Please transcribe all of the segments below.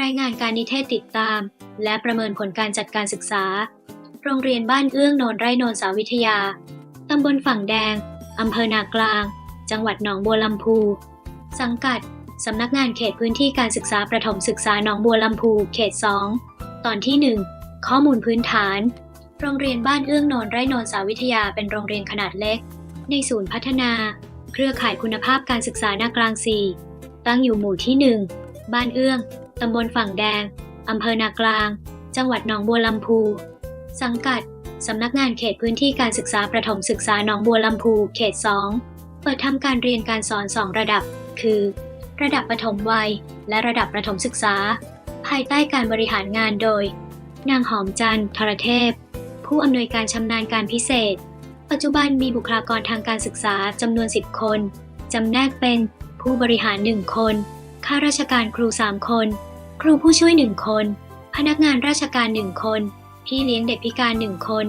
รายงานการนิเทศติดตาม และประเมินผลการจัดการศึกษา โรงเรียนบ้านเอื้องโนนไร่โนนสาวิทยา ตำบลฝั่งแดง อำเภอนากลาง จังหวัดหนองบัวลำพู สังกัด สำนักงานเขตพื้นที่การศึกษาประถมศึกษาหนองบัวลำพู เขต 2 ตอนที่ 1 ข้อมูลพื้นฐาน โรงเรียนบ้านเอื้องโนนไร่โนนสาวิทยาเป็นโรงเรียนขนาดเล็ก ในศูนย์พัฒนา เครือข่ายคุณภาพการศึกษานากลาง 4 ตั้งอยู่หมู่ที่ 1 บ้านเอื้อง ตำบลฝั่งแดง อำเภอนากลาง จังหวัดหนองบัวลำพู สังกัด สำนักงานเขตพื้นที่การศึกษาประถมศึกษาหนองบัวลำพู เขต 2 เปิดทำการเรียนการสอน 2 ระดับ คือ ระดับประถมวัย และระดับประถมศึกษา ภายใต้การบริหารงานโดย นางหอมจันทร์ทรเทพ ผู้อำนวยการชำนาญการพิเศษ ปัจจุบันมีบุคลากรทางการศึกษาจำนวน 10 คนจำแนกเป็นผู้บริหาร 1 คนข้าราชการครู 3 คน ครูผู้ช่วย1คน พนักงานราชการ1คน พี่เลี้ยงเด็กพิการ1คน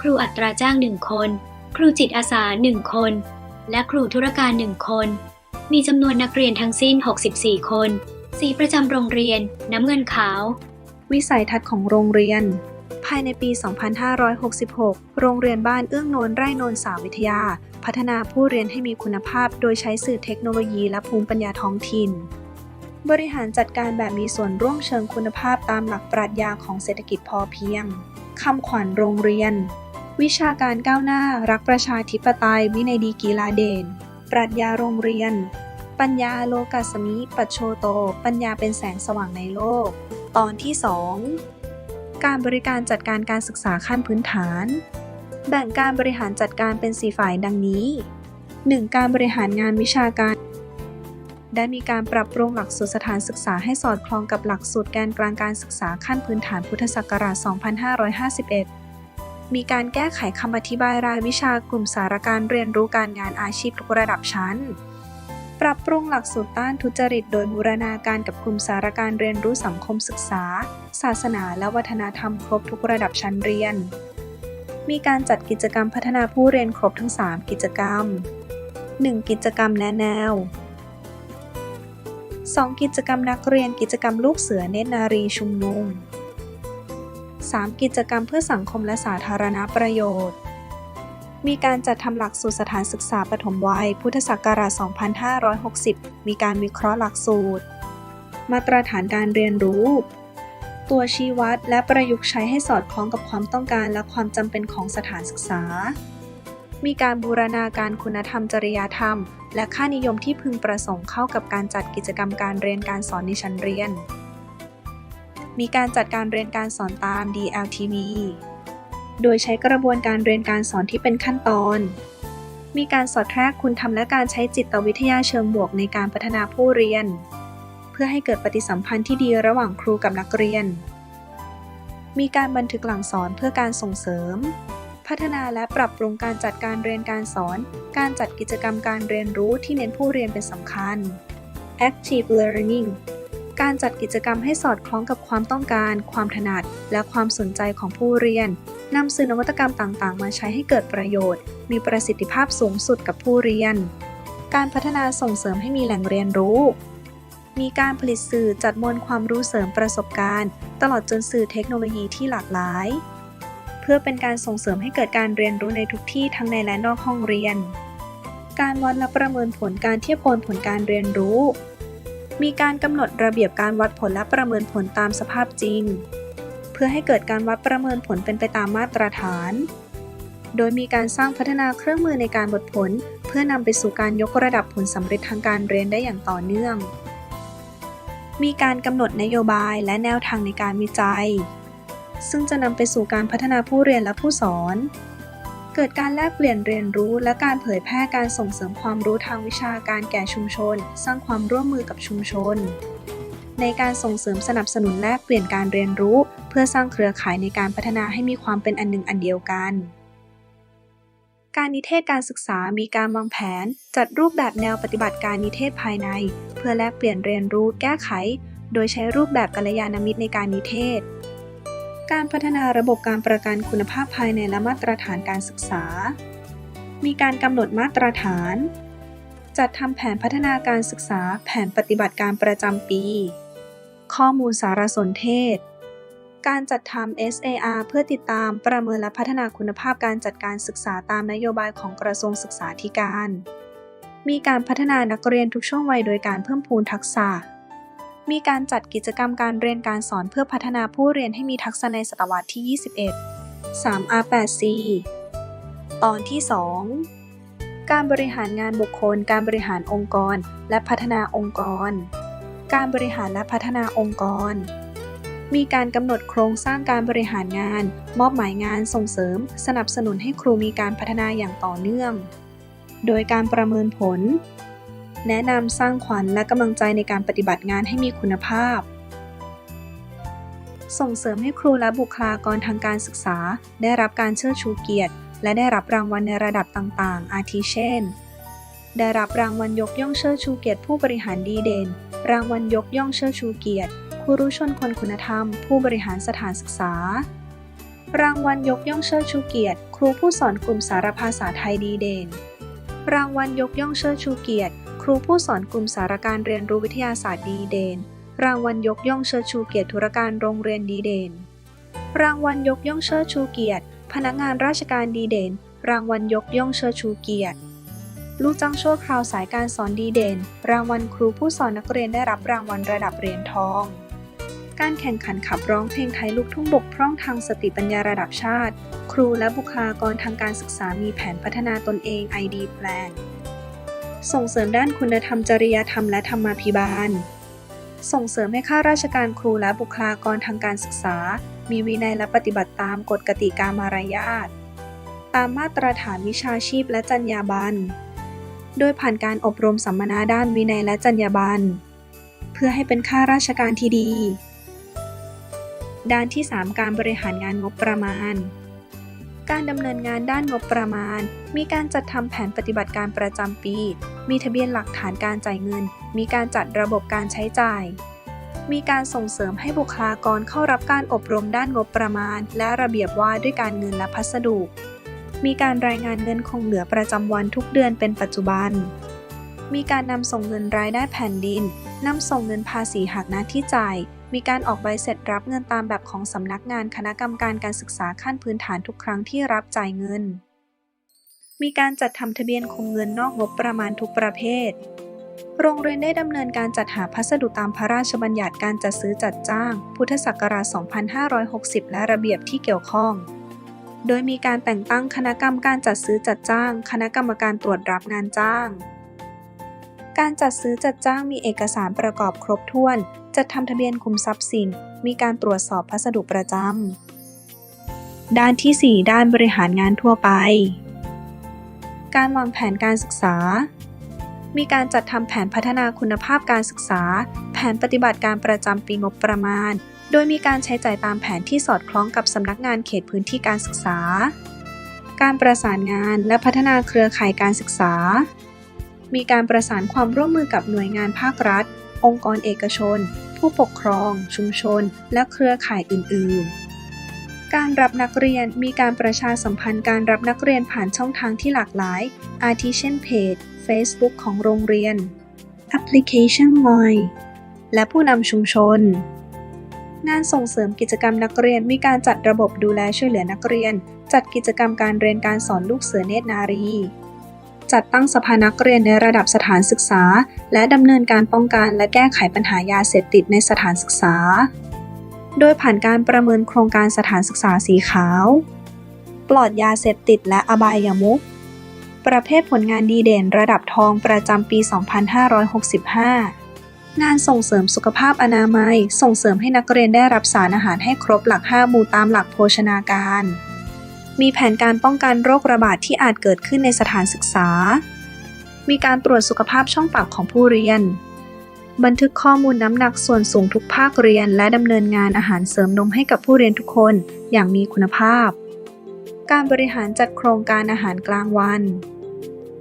ครูอัตราจ้าง1คน ครูจิตอาสา1คน และครูธุรการ1คน มีจำนวนนักเรียนทั้งสิ้น 64 คน สีประจำโรงเรียน น้ำเงินขาว วิสัยทัศน์ของโรงเรียน ภายในปี 2566 โรงเรียนบ้านเอื้องโนนไร่โนนสาวิทยา พัฒนาผู้เรียนให้มีคุณภาพ โดยใช้สื่อเทคโนโลยีและภูมิปัญญาท้องถิ่น บริหารจัดการแบบมีส่วนร่วมเชิงคุณภาพตามหลักปรัชญาของเศรษฐกิจพอเพียง คำขวัญโรงเรียน วิชาการก้าวหน้า รักประชาธิปไตย วินัยดีกีฬาเด่น ปรัชญาโรงเรียน ปัญญาโลกัสมิ ปัจโชโต ปัญญาเป็นแสงสว่างในโลก ตอนที่ 2 การบริการจัดการการศึกษาขั้นพื้นฐาน แบ่งการบริหารจัดการเป็น 4 ฝ่ายดังนี้ 1. การบริหารงานวิชาการ ได้มีการปรับปรุงหลักสูตรสถานศึกษาให้สอดคล้องกับหลักสูตรแกนกลางการศึกษาขั้นพื้นฐานพุทธศักราช 2551 มีการแก้ไขคำอธิบายรายวิชากลุ่มสารการเรียนรู้การงานอาชีพทุกระดับชั้น ปรับปรุงหลักสูตรต้านทุจริต โดยบูรณาการกับกลุ่มสารการเรียนรู้สังคมศึกษา ศาสนาและวัฒนธรรมครบทุกระดับชั้นเรียน มีการจัดกิจกรรมพัฒนาผู้เรียนครบทั้ง 3 กิจกรรม 1. กิจกรรมแนะแนว 2. กิจกรรมนักเรียนกิจกรรมลูกเสือเนตรนารีชุมนุม 3. กิจกรรมเพื่อสังคมและสาธารณประโยชน์ มีการจัดทำหลักสูตรสถานศึกษาปฐมวัย พุทธศักราช 2560 มีการวิเคราะห์หลักสูตร มาตรฐานการเรียนรู้ ตัวชี้วัดและประยุกต์ใช้ให้สอดคล้องกับความต้องการและความจำเป็นของสถานศึกษา มีการบูรณาการคุณธรรมจริยธรรม และค่านิยมที่พึงประสงค์เข้ากับการจัดกิจกรรมการเรียนการสอนในชั้นเรียน มีการจัดการเรียนการสอนตาม DLTV โดยใช้กระบวนการเรียนการสอนที่เป็นขั้นตอน มีการสอดแทรกคุณธรรมและการใช้จิตวิทยาเชิงบวกในการพัฒนาผู้เรียน เพื่อให้เกิดปฏิสัมพันธ์ที่ดีระหว่างครูกับนักเรียน มีการบันทึกหลังสอนเพื่อการส่งเสริม พัฒนาและปรับปรุงการจัดการเรียนการสอน การจัดกิจกรรมการเรียนรู้ที่เน้นผู้เรียนเป็นสำคัญ Active Learning การจัดกิจกรรมให้สอดคล้องกับความต้องการ ความถนัด และความสนใจของผู้เรียน นำสื่อนวัตกรรมต่างๆ มาใช้ให้เกิดประโยชน์ มีประสิทธิภาพสูงสุดกับผู้เรียน การพัฒนาส่งเสริมให้มีแหล่งเรียนรู้ มีการผลิตสื่อจัดมวลความรู้เสริมประสบการณ์ ตลอดจนสื่อเทคโนโลยีที่หลากหลาย เพื่อเป็นการส่งเสริมให้เกิดการเรียนรู้ในทุกที่ทั้งในและนอกห้องเรียน การวัดและประเมินผลการเทียบผลผลการเรียนรู้ มีการกำหนดระเบียบการวัดผลและประเมินผลตามสภาพจริง เพื่อให้เกิดการวัดประเมินผลเป็นไปตามมาตรฐาน โดยมีการสร้างพัฒนาเครื่องมือในการวัดผล เพื่อนำไปสู่การยกระดับผลสำเร็จทางการเรียนได้อย่างต่อเนื่อง มีการกำหนดนโยบายและแนวทางในการวิจัย ซึ่งจะนำไปสู่การพัฒนาผู้เรียนและผู้สอน เกิดการแลกเปลี่ยนเรียนรู้ และการเผยแพร่การส่งเสริมความรู้ทางวิชาการแก่ชุมชน สร้างความร่วมมือกับชุมชน ในการส่งเสริมสนับสนุนแลกเปลี่ยนการเรียนรู้ เพื่อสร้างเครือข่ายในการพัฒนาให้มีความเป็นอันหนึ่งอันเดียวกันการนิเทศการศึกษามีการวางแผน จัดรูปแบบแนวปฏิบัติการนิเทศภายใน เพื่อแลกเปลี่ยนเรียนรู้แก้ไข โดยใช้รูปแบบกัลยาณมิตรในการนิเทศ การพัฒนาระบบการประกันคุณภาพภายในและมาตรฐานการศึกษา มีการกำหนดมาตรฐาน จัดทำแผนพัฒนาการศึกษาแผนปฏิบัติการประจำปี ข้อมูลสารสนเทศ การจัดทำ SAR เพื่อติดตามประเมินและพัฒนาคุณภาพการจัดการศึกษาตามนโยบายของกระทรวงศึกษาธิการ มีการพัฒนานักเรียนทุกช่วงวัยโดยการเพิ่มพูนทักษะ มีการจัดกิจกรรมการเรียนการสอนเพื่อพัฒนาผู้เรียนให้มีทักษะในศตวรรษที่ 21 3R8C ตอนที่ 2 การบริหารงานบุคคล การบริหารองค์กร และพัฒนาองค์กร การบริหารและพัฒนาองค์กร มีการกำหนดโครงสร้างการบริหารงาน มอบหมายงานส่งเสริม สนับสนุนให้ครูมีการพัฒนาอย่างต่อเนื่อง โดยการประเมินผล แนะนำสร้างขวัญและกำลังใจในการปฏิบัติงานให้มีคุณภาพ ส่งเสริมให้ครูและบุคลากรทางการศึกษา ได้รับการเชิดชูเกียรติ และได้รับรางวัลในระดับต่างๆ อาทิเช่น ได้รับรางวัลยกย่องเชิดชูเกียรติผู้บริหารดีเด่น รางวัลยกย่องเชิดชูเกียรติครูรู้ชนคนคุณธรรม ผู้บริหารสถานศึกษา รางวัลยกย่องเชิดชูเกียรติ ครูผู้สอนกลุ่มสารภาษาไทยดีเด่น รางวัลยกย่องเชิดชูเกียรติ ครูผู้สอนกลุ่มสารการเรียนรู้วิทยาศาสตร์ดีเด่นรางวัลยกย่องเชิดชูเกียรติธุรการโรงเรียนดีเด่นรางวัลยกย่องเชิดชูเกียรติ พนักงานราชการดีเด่น รางวัลยกย่องเชิดชูเกียรติ ลูกจ้างชั่วคราวสายการสอนดีเด่น รางวัลครูผู้สอนนักเรียนได้รับรางวัลระดับเหรียญทอง การแข่งขันขับร้องเพลงไทยลูกทุ่งบกพร่องทางสติปัญญาระดับชาติ ครูและบุคลากรทางการศึกษามีแผนพัฒนาตนเอง ID Plan ส่งเสริมด้านคุณธรรมจริยธรรมและธรรมาภิบาล ส่งเสริมให้ข้าราชการครูและบุคลากรทางการศึกษา มีวินัยและปฏิบัติตามกฎกติกามารยาท ตามมาตรฐานวิชาชีพและจรรยาบรรณ โดยผ่านการอบรมสัมมนาด้านวินัยและจรรยาบรรณ เพื่อให้เป็นข้าราชการที่ดี ด้านที่ 3 การบริหารงานงบประมาณ การดำเนินงานด้านงบประมาณ มีการจัดทำแผนปฏิบัติการประจำปี มีทะเบียนหลักฐานการจ่ายเงิน มีการจัดระบบการใช้จ่าย มีการส่งเสริมให้บุคลากรเข้ารับการอบรมด้านงบประมาณ และระเบียบว่าด้วยการเงินและพัสดุ มีการรายงานเงินคงเหลือประจำวันทุกเดือนเป็นปัจจุบัน มีการนำส่งเงินรายได้แผ่นดินนำส่งเงินภาษีหักหน้าที่จ่าย มีการออกใบเสร็จรับเงินตามแบบของสำนักงานคณะกรรมการการศึกษาขั้นพื้นฐานทุกครั้งที่รับจ่ายเงิน มีการจัดทำทะเบียนคงเงินนอกงบประมาณทุกประเภท โรงเรียนได้ดำเนินการจัดหาพัสดุตามพระราชบัญญัติการจัดซื้อจัดจ้าง พุทธศักราช 2560 และระเบียบที่เกี่ยวข้อง โดยมีการแต่งตั้งคณะกรรมการจัดซื้อจัดจ้าง คณะกรรมการตรวจรับงานจ้าง การจัดซื้อจัดจ้างมีเอกสารประกอบครบถ้วน จัดทำทะเบียนคุมทรัพย์สิน มีการตรวจสอบพัสดุประจำ ด้านที่ 4 ด้านบริหารงานทั่วไป การวางแผนการศึกษา มีการจัดทำแผนพัฒนาคุณภาพการศึกษา แผนปฏิบัติการประจำปีงบประมาณ โดยมีการใช้จ่ายตามแผนที่สอดคล้องกับสำนักงานเขตพื้นที่การศึกษา การประสานงานและพัฒนาเครือข่ายการศึกษา มีการประสานความร่วมมือกับหน่วยงานภาครัฐ องค์กรเอกชน ผู้ปกครอง ชุมชน และเครือข่ายอื่น ๆ การรับนักเรียนมีการประชาสัมพันธ์การรับนักเรียนผ่านช่องทางที่หลากหลาย อาทิเช่นเพจ Facebook ของโรงเรียนแอปพลิเคชัน Line และผู้นำชุมชน งานส่งเสริมกิจกรรมนักเรียนมีการจัดระบบดูแลช่วยเหลือนักเรียน จัดกิจกรรมการเรียนการสอนลูกเสือเนตรนารี จัดตั้งสภานักเรียนในระดับสถานศึกษา และดำเนินการป้องกันและแก้ไขปัญหายาเสพติดในสถานศึกษา โดยผ่านการประเมินโครงการสถานศึกษาสีขาว ปลอดยาเสพติดและอบายามุขประเภทผลงานดีเด่นระดับทองประจำปี 2565งานส่งเสริมสุขภาพอนามัย ส่งเสริมให้นักเรียนได้รับสารอาหารให้ครบหลัก 5 หมู่ตามหลักโภชนาการ มีแผนการป้องกันโรคระบาดที่อาจเกิดขึ้นในสถานศึกษา มีการตรวจสุขภาพช่องปากของผู้เรียน บันทึกข้อมูลน้ำหนักส่วนสูงทุกภาคเรียน และดำเนินงานอาหารเสริมนมให้กับผู้เรียนทุกคนอย่างมีคุณภาพ การบริหารจัดโครงการอาหารกลางวัน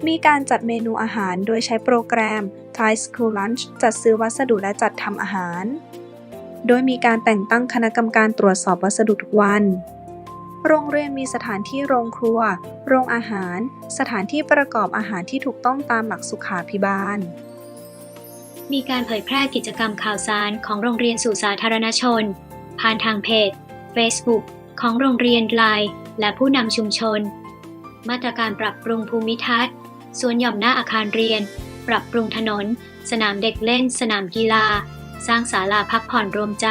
มีการจัดเมนูอาหารโดยใช้โปรแกรม Thai School Lunch จัดซื้อวัสดุและจัดทำอาหาร โดยมีการแต่งตั้งคณะกรรมการตรวจสอบวัสดุทุกวัน โรงเรียนมีสถานที่โรงครัว โรงอาหาร สถานที่ประกอบอาหารที่ถูกต้องตามหลักสุขาภิบาล มีการเผยแพร่กิจกรรมข่าวสารของโรงเรียนสู่สาธารณชน ผ่านทางเพจ Facebook ของโรงเรียนไลน์และผู้นำชุมชน มาตรการปรับปรุงภูมิทัศน์สวนหย่อมหน้าอาคารเรียน ปรับปรุงถนน สนามเด็กเล่น สนามกีฬา สร้างศาลาพักผ่อนรวมใจ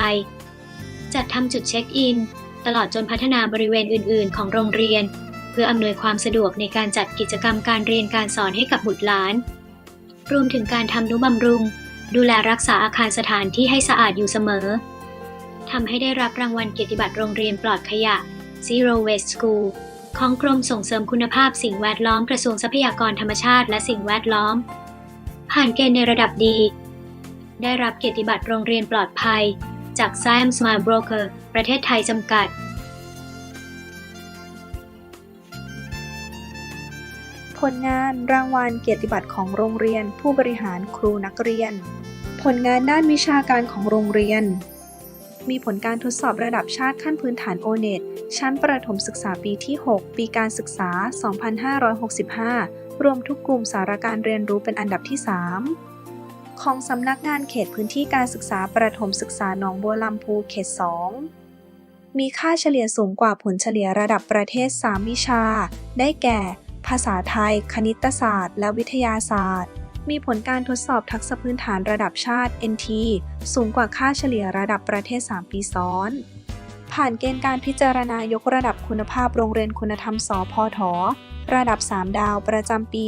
จัดทำจุดเช็คอิน ตลอดจนพัฒนาบริเวณอื่น ๆ ของโรงเรียน เพื่ออำนวยความสะดวกในการจัดกิจกรรมการเรียนการสอนให้กับบุตรหลาน รวมถึงการทำนุบำรุง ดูแลรักษาอาคารสถานที่ให้สะอาดอยู่เสมอทำให้ได้รับรางวัลเกียรติบัตรโรงเรียนปลอดขยะ Zero Waste School ของกรมส่งเสริมคุณภาพสิ่งแวดล้อมกระทรวงทรัพยากรธรรมชาติและสิ่งแวดล้อม ผ่านเกณฑ์ในระดับดี ได้รับเกียรติบัตรโรงเรียนปลอดภัย จาก Siam Smile Broker ประเทศไทยจำกัด ผลงานรางวัลเกียรติบัตรของโรงเรียน ผู้บริหารครูนักเรียน ผลงานด้านวิชาการของโรงเรียน มีผลการทดสอบระดับชาติขั้นพื้นฐาน o n e t ชั้นประถมศึกษาปีที่ 6 ปีการศึกษา 2565 รวมทุกกลุ่มสาระการเรียนรู้เป็นอันดับที่ 3 ของสำนักงานเขตพื้นที่การศึกษาประถมศึกษาหนองบัวลำพูเขต 2 มีค่าเฉลี่ยสูงกว่าผลเฉลี่ยระดับประเทศ 3 วิชา ได้แก่ ภาษาไทย คณิตศาสตร์ และวิทยาศาสตร์ มีผลการทดสอบทักษะพื้นฐานระดับชาติ NT สูงกว่าค่าเฉลี่ยระดับประเทศ 3 ปีซ้อน ผ่านเกณฑ์การพิจารณายกระดับคุณภาพโรงเรียนคุณธรรมสพท ระดับ 3 ดาวประจำปี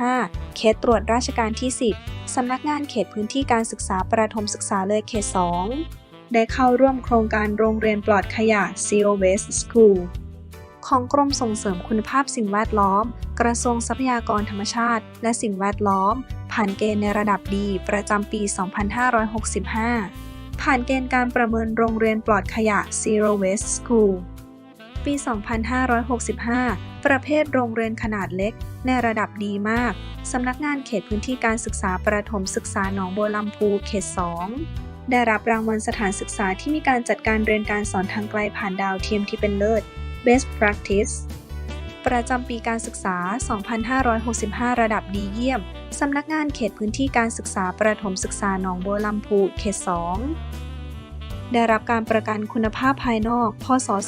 2565 เขตตรวจราชการที่ 10 สำนักงานเขตพื้นที่การศึกษาประถมศึกษาเลยเขต 2 ได้เข้าร่วมโครงการโรงเรียนปลอดขยะ Zero Waste School ของกรมส่งเสริมคุณภาพสิ่งแวดล้อม กระทรวงทรัพยากรธรรมชาติ และสิ่งแวดล้อม ผ่านเกณฑ์ในระดับดีประจำปี 2565 ผ่านเกณฑ์การประเมินโรงเรียนปลอดขยะ Zero Waste School ปี 2565 ประเภทโรงเรียนขนาดเล็ก ในระดับดีมาก สำนักงานเขตพื้นที่การศึกษาประถมศึกษาหนองบัวลำพูเขต 2 ได้รับรางวัลสถานศึกษาที่มีการจัดการเรียนการสอนทางไกลผ่านดาวเทียมที่เป็นเลิศ Best Practice ประจำปีการศึกษา 2565 ระดับดีเยี่ยม สำนักงานเขตพื้นที่การศึกษาประถมศึกษาหนองบัวลำพูเขต 2 ได้รับการประกันคุณภาพภายนอก พศ 2564-2568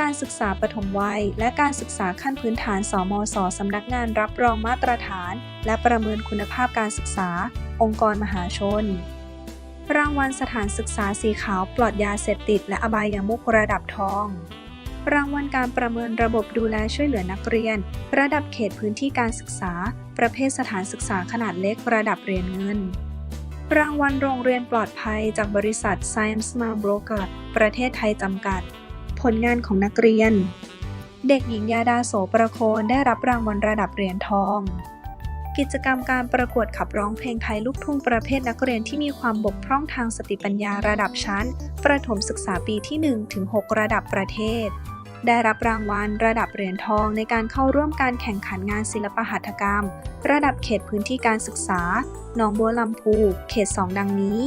การศึกษาปฐมวัย และการศึกษาขั้นพื้นฐาน สมศสำนักงานรับรองมาตรฐาน และประเมินคุณภาพการศึกษา องค์กรมหาชน รางวัลสถานศึกษาสีขาวปลอดยาเสพติด และอบายามุขระดับทอง รางวัลการประเมินระบบดูแลช่วยเหลือนักเรียน ระดับเขตพื้นที่การศึกษา ประเภทสถานศึกษาขนาดเล็กระดับเรียนเงิน รางวัลโรงเรียนปลอดภัยจากบริษัท Science Smart Broker ประเทศไทยจำกัด ผลงานของนักเรียน เด็กหญิงยาดาโสประโคนได้รับรางวัลระดับเหรียญทอง กิจกรรมการประกวดขับร้องเพลงไทยลูกทุ่งประเภทนักเรียนที่มีความบกพร่องทางสติปัญญาระดับชั้น ประถมศึกษาปีที่1ถึง6ระดับประเทศ ได้รับรางวัลระดับเหรียญทองในการเข้าร่วมการแข่งขันงานศิลปหัตถกรรม ระดับเขตพื้นที่การศึกษา หนองบัวลำพู เขต 2 ดังนี้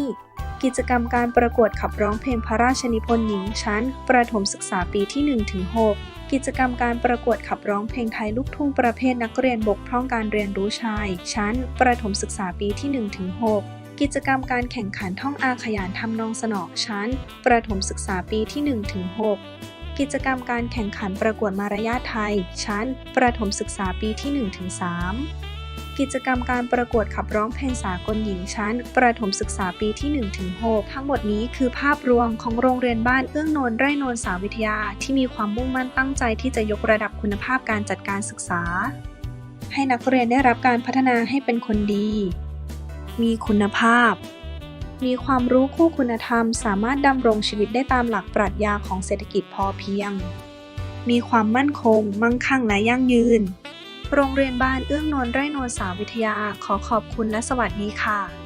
กิจกรรมการประกวดขับร้องเพลงพระราชนิพนธ์หญิงชั้น ประถมศึกษาปีที่1ถึง6กิจกรรมการประกวดขับร้องเพลงไทยลูกทุ่งประเภทนักเรียนบกพร่องการเรียนรู้ชาย ชั้น ประถมศึกษาปีที่1ถึง6กิจกรรมการแข่งขันท่องอาขยานทำนองสนอชั้น ประถมศึกษาปีที่1ถึง6 กิจกรรมการแข่งขันประกวดมารยาทไทย ชั้น ประถมศึกษาปีที่1ถึง3กิจกรรมการประกวดขับร้องเพลงสากลหญิงชั้น ประถมศึกษาปีที่1ถึง6ทั้งหมดนี้คือภาพรวมของโรงเรียนบ้านเอื้องโนนไร่โนนสาวิทยา ที่มีความมุ่งมั่นตั้งใจที่จะยกระดับคุณภาพการจัดการศึกษา ให้นักเรียนได้รับการพัฒนาให้เป็นคนดี มีคุณภาพ มีความรู้คู่คุณธรรม สามารถดำรงชีวิตได้ตามหลักปรัชญาของเศรษฐกิจพอเพียง มีความมั่นคง มั่งคั่งและยั่งยืน โรงเรียนบ้านเอื้องนนท์ไร่นนท์สาวิทยาขอขอบคุณและสวัสดีค่ะ